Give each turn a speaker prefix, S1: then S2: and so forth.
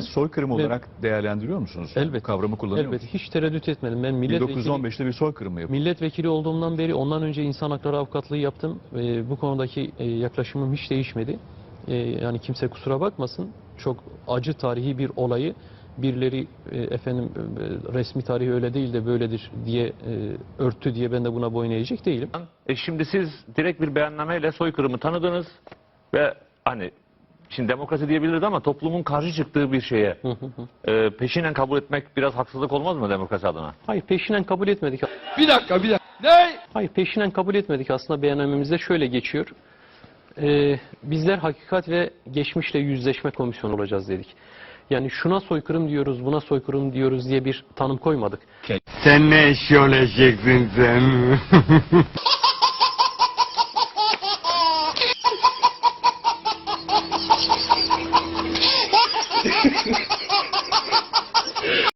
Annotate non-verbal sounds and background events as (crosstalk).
S1: Siz soykırım
S2: Ve-
S1: olarak değerlendiriyor musunuz?
S2: Elbette.
S1: Bu kavramı kullanıyor
S2: Elbette
S1: musunuz?
S2: hiç tereddüt etmedim. Ben milletvekili
S1: 1915'te bir soykırım mı yapıldı?
S2: Milletvekili olduğumdan beri ondan önce insan hakları avukatlığı yaptım. Ee, bu konudaki e, yaklaşımım hiç değişmedi. Ee, yani kimse kusura bakmasın. Çok acı tarihi bir olayı birileri e, efendim e, resmi tarihi öyle değil de böyledir diye e, örttü diye ben de buna boyun eğecek değilim.
S3: E şimdi siz direkt bir beyannameyle soykırımı tanıdınız ve hani şimdi demokrasi diyebiliriz ama toplumun karşı çıktığı bir şeye e, peşinen kabul etmek biraz haksızlık olmaz mı demokrasi adına?
S2: Hayır peşinen kabul etmedik.
S4: Bir dakika bir dakika. Ne?
S2: Hayır peşinen kabul etmedik aslında beyannamemizde şöyle geçiyor. Ee, bizler hakikat ve geçmişle yüzleşme komisyonu olacağız dedik. Yani şuna soykırım diyoruz, buna soykırım diyoruz diye bir tanım koymadık.
S5: Sen ne eşi olacaksın sen? (laughs)